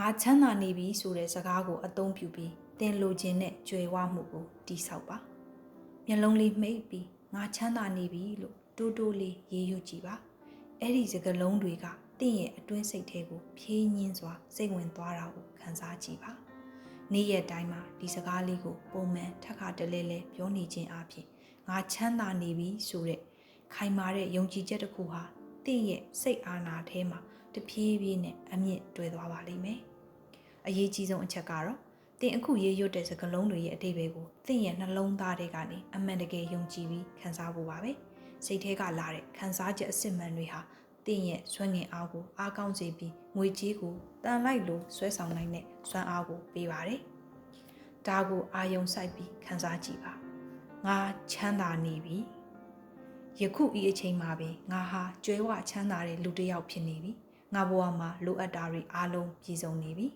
ငါချမ်းသာနေပြီဆိုတဲ့စကားကိုအသုံးပြုပြီးသင်လိုချင်တဲ့ကြွယ်ဝမှုကိုတိဆောက်ပါမျက်လုံးလေးမှိတ်ပြီးငါချမ်းသာနေပြီလို့တိုးတိုးလေးရေးရွတ်ကြည့်ပါအဲ့ဒီစကားလုံးတွေကတင့်ရဲ့အတွင်းစိတ်ထဲကိုဖြေးညင်းစွာစိတ်ဝင်သွားတာကိုခံစားကြည့်ပါနေ့ရက်တိုင်းမှာဒီစကားလေးကိုပုံမှန်ထက်ခါတလဲလဲပြောနေခြင်းအပြင်ငါချမ်းသာနေပြီဆိုတဲ့ခိုင်မာတဲ့ယုံကြည်ချက်တစ်ခုဟာ တင့်ရဲ့စိတ်အာဏာထဲမှာတဖြည်းဖြည်းနဲ့အမြင့်တွယ်သွားပါလိမ့်မယ်အရေးကြီးဆုံးအချက်ကတော့တင်အခုရေးရွတ်တဲ့စကားလုံးတွေရဲ့အတိတ်ပဲကိုတင့်ရဲ့နှလုံးသားထဲကနေအမှန်တကယ်ယုံကြည်ပြီးခံစားဖို့ပါပဲစိတ်ထဲကလာတဲ့ခံစားချက်အစစ်မှန်တွေဟာတင့်ရဲ့ဆွမ်းငင်အားကိုအားကောင်းစေပြီးငွေကြေးကိုတန်လိုက်လို့ဆွဲဆောင်နိုင်တဲ့စွမ်းအားကိုပေးပါတယ်ဒါကိုအာယုံစိုက်ပြီးခံစားကြည့်ပါငါချမ်းသာနေပြီ ယခုဤအချိန်မှာပင်ငါဟာကြွယ်ဝချမ်းသာတဲ့လူတစ်ယောက်ဖြစ်နေပြီငါဘဝမှာလိုအပ်တာတွေအားလုံးပြည့်စုံနေပြီ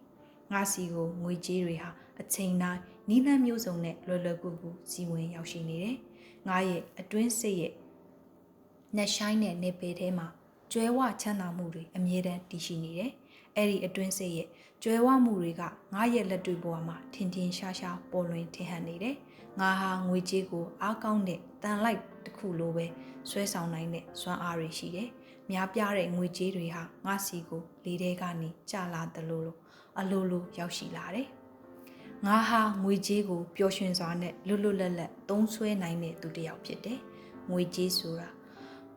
ငါစီကိုငွေကြေးတွေဟာအချိန်တိုင်းနီးလန်းမျိုးစုံနဲ့လွယ်လွယ်ကူကူစီဝင်ရောက်ရှိနေတယ်ငါရဲ့အတွင်းစိတ်ရဲ့နှက်ဆိုင်တဲ့နေပေထဲမှာကျွဲဝချမ်းသာမှုတွေအမြဲတမ်းတည်ရှိနေတယ်အဲ့ဒီအတွင်းစိတ်ရဲ့ကျွဲဝမှုတွေကငါရဲ့လက်တွေ့ဘဝမှာထင်ထင်ရှားရှားပေါ်လွင်ထင်ဟပ်နေတယ်ငါဟာငွေကြေးကိုအားကောင်းတဲ့တန်လိုက် တစ်ခုလိုပဲဆွဲဆောင်နိုင်တဲ့စွမ်းအားတွေရှိတယ်။များပြားတဲ့ငွေကြေးတွေဟာငါစီကိုလေထဲကနေကျလာတယ်လို့လို့အလိုလိုရောက်ရှိလာတယ်။ငါဟာငွေကြေးကိုပျော်ရွှင်စွာနဲ့လွတ်လွတ်လပ်လပ်သုံးဆွဲနိုင်တဲ့သူတစ်ယောက်ဖြစ်တယ်။ငွေကြေးဆိုတာ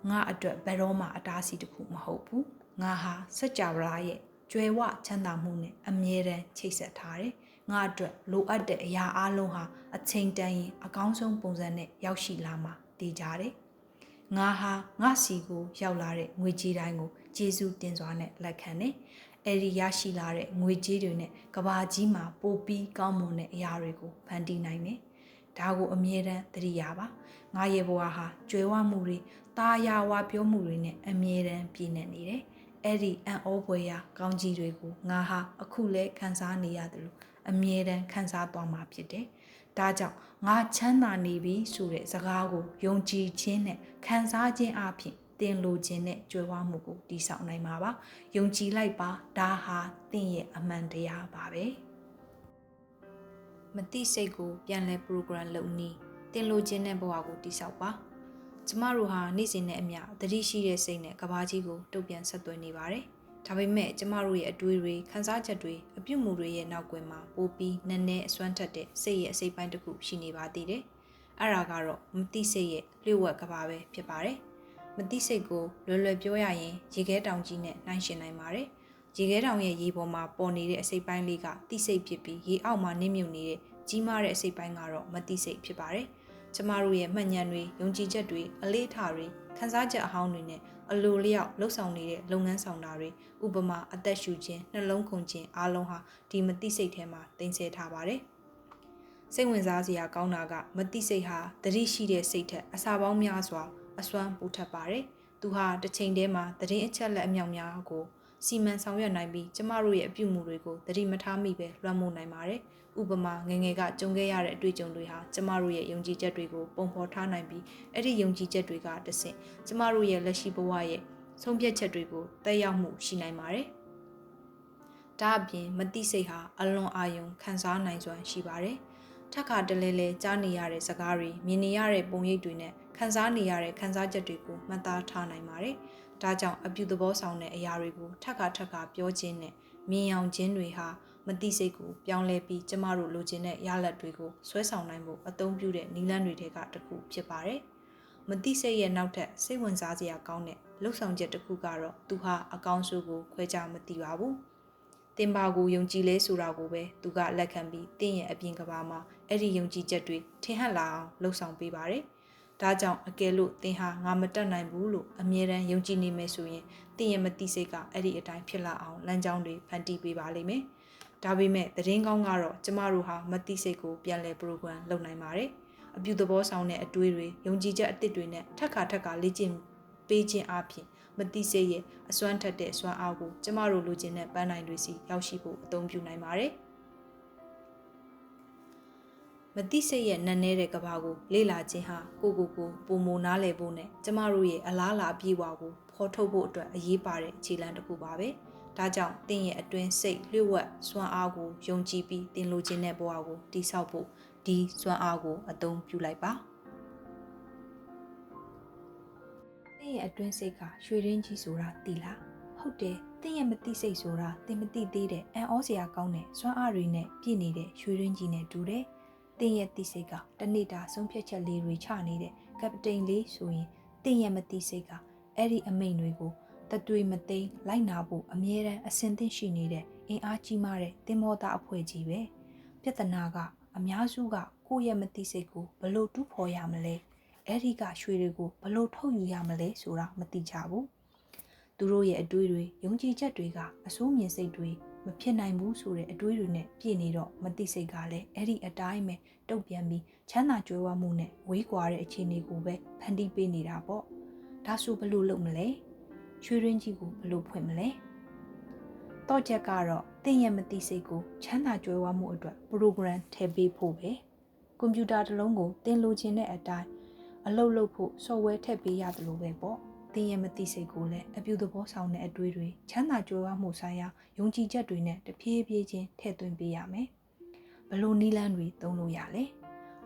ငါအတွက်ဘယ်တော့မှအတားအဆီးတစ်ခုမဟုတ်ဘူး။ငါဟာစัจ java ရဲ့ကျွယ်ဝချမ်းသာမှုနဲ့အမြဲတမ်းချိတ်ဆက်ထားတယ်။ငါအတွက်လိုအပ်တဲ့အရာအလုံးဟာအချိန်တန်ရင်အကောင်းဆုံးပုံစံနဲ့ရောက်ရှိလာမှာ တည်ကြတယ်။ငါဟာငါစီကိုရောက်လာတဲ့ငွေကြေးတိုင်းကိုကျေးဇူးတင်စွာနဲ့လက်ခံတယ်။အဲဒီရရှိလာတဲ့ငွေကြေးတွေနဲ့ကဘာကြီးမှာပိုပြီးကောင်းမွန်တဲ့အရာတွေကိုဖန်တီးနိုင်တယ်။ဒါကိုအမြဲတမ်းသတိရပါ။ငါရဲ့ဘဝဟာကြွယ်ဝမှုတွေတာယာဝါပြောမှုတွေနဲ့အမြဲတမ်းပြည့်နေနေတယ်။အဲ့ဒီအံ့ဩဖွယ်ရာကောင်းကြီးတွေကိုငါဟာအခုလဲခံစားနေရတယ်လို့အမြဲတမ်းခံစားသွားမှာဖြစ်တယ်။ ဒါကြောင့်ငါချမ်းသာနေပြီဆိုတဲ့စကားကိုယုံကြည်ခြင်းနဲ့ခံစားခြင်းအပြင်တင်လိုခြင်းနဲ့ကြွယ်ဝမှုကိုတည်ဆောက်နိုင်မှာပါ။ယုံကြည်လိုက်ပါဒါဟာတင့်ရဲ့အမှန်တရားပါပဲ။မတိစိတ်ကိုပြန်လဲ program လုပ်နည်းတင်လိုခြင်းနဲ့ဘဝကိုတည်ဆောက်ပါ။ကျမတို့ဟာနေ့စဉ်နဲ့အမျှသတိရှိတဲ့စိတ်နဲ့ကဘာကြီးကိုတုတ်ပြန်ဆက်သွယ်နေပါတယ်။ ဒါပေမဲ့ကျမတို့ရဲ့အတွေးတွေခံစားချက်တွေအပြုတ်မှုတွေရဲ့နောက်ကွယ်မှာပိုပြီးနည်းနည်းအစွမ်းထက်တဲ့စိတ်ရဲ့အစိတ်ပိုင်းတစ်ခုရှိနေပါသေးတယ်။အဲ့ဒါကတော့မတိစိတ်ရဲ့လျှို့ဝှက်ကဘာပဲဖြစ်ပါတယ်။မတိစိတ်ကိုလွယ်လွယ်ပြောရရင်ရေခဲတောင်ကြီးနဲ့နှိုင်းယှဉ်နိုင်ပါတယ်။ရေခဲတောင်ရဲ့ရေပေါ်မှာပေါ်နေတဲ့အစိတ်ပိုင်းလေးကတိစိတ်ဖြစ်ပြီးရေအောက်မှာနစ်မြုပ်နေတဲ့ကြီးမားတဲ့အစိတ်ပိုင်းကတော့မတိစိတ်ဖြစ်ပါတယ်။ ကျမတို့ရဲ့မှတ်ဉာဏ်တွေယုံကြည်ချက်တွေအလေးထားတွေခံစားချက်အဟောင်းတွေနဲ့အလိုလျောက်လှုပ်ဆောင်နေတဲ့လုပ်ငန်းဆောင်တာတွေဥပမာအသက်ရှူခြင်းနှလုံးခုန်ခြင်းအားလုံးဟာဒီမတိစိတ်ထဲမှာတင်ဆက်ထားပါတယ်။စိတ်ဝင်စားစရာကောင်းတာကမတိစိတ်ဟာတတိရှိတဲ့စိတ်ထက်အစာပေါင်းများစွာအစွမ်းပိုထပ်ပါတယ်။သူဟာတစ်ချိန်တည်းမှာသတင်းအချက်လက်အမြောက်များကို စီမံဆောင်ရွက်နိုင်ပြီးကျမတို့ရဲ့အပြုအမူတွေကိုသတိမထားမိပဲလွှမ်းမိုးနိုင်ပါတယ်။ဥပမာငငယ်ကကြုံခဲ့ရတဲ့အတွေ့အကြုံတွေဟာကျမတို့ရဲ့ယုံကြည်ချက်တွေကိုပုံဖော်ထားနိုင်ပြီးအဲ့ဒီယုံကြည်ချက်တွေကတဆင့်ကျမတို့ရဲ့လက်ရှိဘဝရဲ့ဆုံးဖြတ်ချက်တွေကိုတက်ရောက်မှုရှိနိုင်ပါတယ်။ဒါအပြင်မတိစိတ်ဟာအလွန်အာယုံခံစားနိုင်စွမ်းရှိပါတယ်။ထက်ခါတလဲလဲကြားနေရတဲ့စကားတွေမြင်နေရတဲ့ပုံရိပ်တွေနဲ့ခံစားနေရတဲ့ခံစားချက်တွေကိုမှတ်သားထားနိုင်ပါတယ်။ ဒါကြောင့်အပြုသဘောဆောင်တဲ့အရာတွေကိုထက်ခါထက်ခါပြောခြင်းနဲ့မြင်အောင်ခြင်းတွေဟာမတိစိတ်ကိုပြောင်းလဲပြီးကျမတို့လိုချင်တဲ့ရလဒ်တွေကိုဆွဲဆောင်နိုင်ဖို့အသုံးပြုတဲ့နည်းလမ်းတွေထဲကတစ်ခုဖြစ်ပါတယ်။မတိစိတ်ရဲ့နောက်ထပ်စိတ်ဝင်စားစရာကောင်းတဲ့လှုပ်ဆောင်ချက်တစ်ခုကတော့သူဟာအကောင်းဆိုးကိုခွဲခြားမသိပါဘူး။တင်ပါကိုယုံကြည်လဲဆိုတာကိုပဲသူကလက်ခံပြီးတင့်ရဲ့အပြင်ကဘာမှာအဲ့ဒီယုံကြည်ချက်တွေထင်ဟပ်လာအောင်လှုပ်ဆောင်ပေးပါတယ်။ ဒါကြောင့်အကယ်လို့သင်ဟာငါမတက်နိုင်ဘူးလို့အမြဲတမ်းယုံကြည်နေမယ်ဆိုရင်သင်ရဲ့မတိစိတ်ကအဲ့ဒီအတိုင်းဖြစ်လာအောင်လမ်းကြောင်းတွေဖန်တီးပေးပါလိမ့်မယ်။ဒါပေမဲ့သတင်းကောင်းကတော့ကျမတို့ဟာမတိစိတ်ကိုပြန်လည် program လုပ်နိုင်ပါတယ်အပြုသဘောဆောင်တဲ့အတွေးတွေယုံကြည်ချက်အသစ်တွေနဲ့ထက်ခါထက်ခါလေ့ကျင့်ပေးခြင်းအပြင်မတိစိတ်ရဲ့အစွမ်းထက်တဲ့စွမ်းအားကိုကျမတို့လိုချင်တဲ့ပန်းနိုင်တွေစီရောက်ရှိဖို့အသုံးပြုနိုင်ပါတယ် မတိစိတ်ရဲ့နန်းနေတဲ့ကဘာကိုလေ့လာခြင်းဟာကိုကိုကိုပုံမနားလည်ဖို့နဲ့ကျမတို့ရဲ့အလားအလာအပြည့်အဝကိုဖော်ထုတ်ဖို့အတွက်အရေးပါတဲ့ခြေလှမ်းတစ်ခုပါပဲ။ဒဒါကြောင့်တင်းရဲ့အတွင်းစိတ်လျှို့ဝှက်စွမ်းအားကိုယုံကြည်ပြီးတင်လိုခြင်းတဲ့ဘဝကိုတည်ဆောက်ဖို့ဒီစွမ်းအားကိုအသုံးပြုလိုက်ပါတင်းရဲ့အတွင်းစိတ်ကရွှေရင်းကြီးဆိုတာသိလားဟုတ်တယ်တင်းရဲ့မသိစိတ်ဆိုတာတင်းမသိသေးတဲ့အံ့ဩစရာကောင်းတဲ့စွမ်းအားတွေနဲ့ပြည့်နေတဲ့ရွှေရင်းကြီးနဲ့တူတယ် တင်းရဲ့သိစိတ်ကတနေ့တာဆုံးဖြတ်ချက်လေးတွေချနေတဲ့ကပတိန်လေးဆိုရင်တင်းရဲ့မသိစိတ်ကအဲ့ဒီအမိန်တွေကိုတတွေမသိမ်းလိုက်နာဖို့အမြဲတမ်းအစင်သင့်ရှိနေတဲ့အင်အားကြီးမားတဲ့တင်မောသားအဖွဲ့ကြီးပဲပြဿနာကအများစုကကိုယ့်ရဲ့မသိစိတ်ကိုဘလို့တူးဖော်ရမလဲအဲ့ဒီကရွှေတွေကိုဘလို့ထုတ်ယူရမလဲဆိုတာမသိကြဘူးသူတို့ရဲ့အတွေးတွေယုံကြည်ချက်တွေကအစိုးမြင်စိတ်တွေ မဖြစ်နိုင်ဘူးဆိုတဲ့အတွေးတွေနဲ့ပြည့်နေတော့မသိစိတ်ကလည်းအဲ့ဒီအတိုင်းပဲတုတ်ပြန်ပြီးချမ်းသာကြွယ်ဝမှုနဲ့ဝေးကွာတဲ့အခြေအနေကိုပဲဖန်တီးပေးနေတာပေါ့ဒါဆိုဘလို့လုပ်မလဲချွေးရင်းကြီးကိုဘလို့ဖွင့်မလဲတော့ချက်ကတော့တင်းရဲ့မသိစိတ်ကိုချမ်းသာကြွယ်ဝမှုအတွက် program ထည့်ပေးဖို့ပဲကွန်ပျူတာတစ်လုံးကိုတင်လိုချင်တဲ့အတိုင်းအလုပ်လုပ်ဖို့ software ထည့်ပေးရတယ်လို့ပဲပေါ့ တင်းရဲ့မသိစိတ်ကိုလည်းအပြုသဘောဆောင်တဲ့အတွေ့တွေချမ်းသာကြွယ်ဝမှုဆိုင်ရာယုံကြည်ချက်တွေနဲ့တဖြည်းဖြည်းချင်းထည့်သွင်းပေးရမယ်ဘလို့နီလန်းတွေသုံးလို့ရလဲ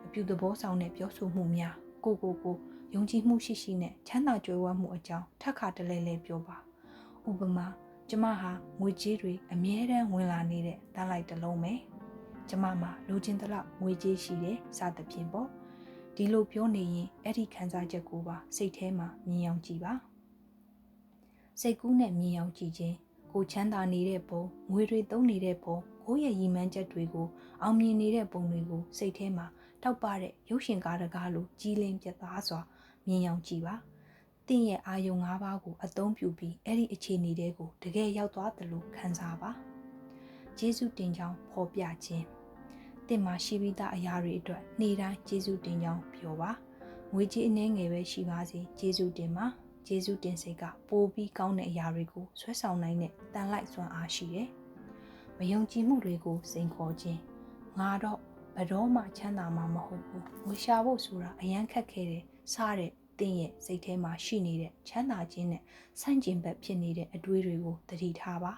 အပြုသဘောဆောင်တဲ့ပြောဆိုမှုများကိုကိုကိုယုံကြည်မှုရှိရှိနဲ့ချမ်းသာကြွယ်ဝမှုအကြောင်းထပ်ခါတလဲလဲပြောပါဥပမာကျမဟာငွေကြေးတွေအမြဲတမ်းဝင်လာနေတဲ့တန်းလိုက်တစ်လုံးပဲကျမမှာလိုချင်သလောက်ငွေကြေးရှိတယ်စသဖြင့်ပေါ့ ဒီလိုပြောနေရင်အဲ့ဒီခံစားချက်ကိုပါစိတ်ထဲမှာမြင်အောင်ကြည့်ပါစိတ်ကူးနဲ့မြင်အောင်ကြည့်ခြင်းကိုချမ်းသာနေတဲ့ပုံငွေတွေသုံးနေတဲ့ပုံကိုယ့်ရဲ့ရည်မှန်းချက်တွေကိုအောင်မြင်နေတဲ့ပုံတွေကိုစိတ်ထဲမှာတောက်ပတဲ့ရုပ်ရှင်ကားတကားလိုကြီးလင်းပြသားစွာမြင်အောင်ကြည့်ပါတင့်ရဲ့အာယုံ၅ပါးကိုအသုံးပြုပြီးအဲ့ဒီအခြေအနေတွေကိုတကယ်ရောက်သွားတယ်လို့ခံစားပါဂျေစုတင်ကြောင်းဖော်ပြခြင်း တင့်မှာရှိပြီးသားအရာတွေအတွက်နေ့တိုင်းဂျေစုတင်ကြောင်းပြောပါငွေကြေးအနှဲငယ်ပဲရှိပါစေဂျေစုတင်ပါဂျေစုတင်စိတ်ကပိုပြီးကောင်းတဲ့အရာတွေကိုဆွဲဆောင်နိုင်တဲ့တန်လိုက်စွမ်းအားရှိတယ်မယုံကြည်မှုတွေကိုစိန်ခေါ်ခြင်းငါတော့ဘတော်မှချမ်းသာမှာမဟုတ်ဘူးငွေရှာဖို့ဆိုတာအရန်ခက်ခဲတယ်စတဲ့တင်းရဲ့စိတ်ထဲမှာရှိနေတဲ့ချမ်းသာခြင်းနဲ့ဆန့်ကျင်ဘက်ဖြစ်နေတဲ့အတွေးတွေကိုတတိထားပါ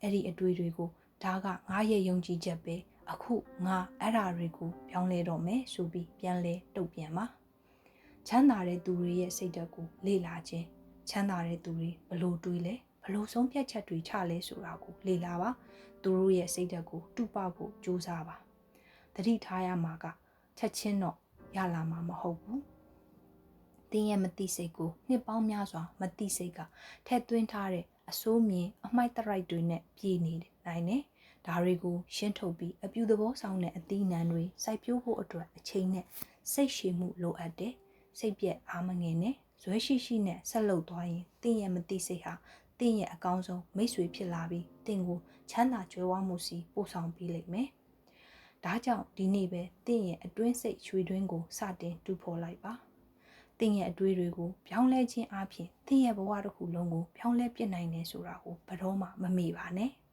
အဲ့ဒီအတွေးတွေကိုဒါကငါရဲ့ယုံကြည်ချက်ပဲ အခုငါအဲ့ဓာတွေကိုပြောင်းလဲတော့မယ်ဆိုပြီးပြန်လဲတုတ်ပြန်ပါချမ်းသာတဲ့သူတွေရဲ့စိတ်ဓာတ်ကိုလေ့လာခြင်းချမ်းသာတဲ့သူတွေဘလို့တွေးလဲဘလို့ဆုံးဖြတ်ချက်တွေချလဲဆိုတာကိုလေ့လာပါသူတို့ရဲ့စိတ်ဓာတ်ကိုတူပဖို့ကြိုးစားပါတတိထားရမှာကချက်ချင်းတော့ရလာမှာမဟုတ်ဘူးတင်းရဲ့မတိစိတ်ကိုနှစ်ပေါင်းများစွာမတိစိတ်ကထက်သွင်းထားတဲ့အစိုးမြင်အမိုက်တရိုက်တွေနဲ့ပြည်နေနိုင်တယ်။ ဒါတွေကိုရှင်းထုတ်ပြီးအပြူသဘောဆောင်တဲ့အသီးနှံတွေစိုက်ပျိုးဖို့အတွက်အချိန်နဲ့စိတ်ရှည်မှုလိုအပ်တယ်။စိတ်ပြက်အားမငယ်နဲ့ဇွဲရှိရှိနဲ့ဆက်လုပ်သွားရင်တင်းရဲ့မတိစိတ်ဟာတင်းရဲ့အကောင်းဆုံးမိတ်ဆွေဖြစ်လာပြီးတင်းကိုချမ်းသာကြွယ်ဝမှုစီပို့ဆောင်ပေးလိမ့်မယ်။ဒါကြောင့်ဒီနေ့ပဲတင်းရဲ့အတွင်းစိတ်ချွေတွင်းကိုစတင်တူဖော်လိုက်ပါ။သင်ရဲ့အတွေးတွေကိုပြောင်းလဲခြင်းအပြင်သင်ရဲ့ဘဝတစ်ခုလုံးကိုပြောင်းလဲပြစ်နိုင်တယ်ဆိုတာကိုဘယ်တော့မှမမေ့ပါနဲ့။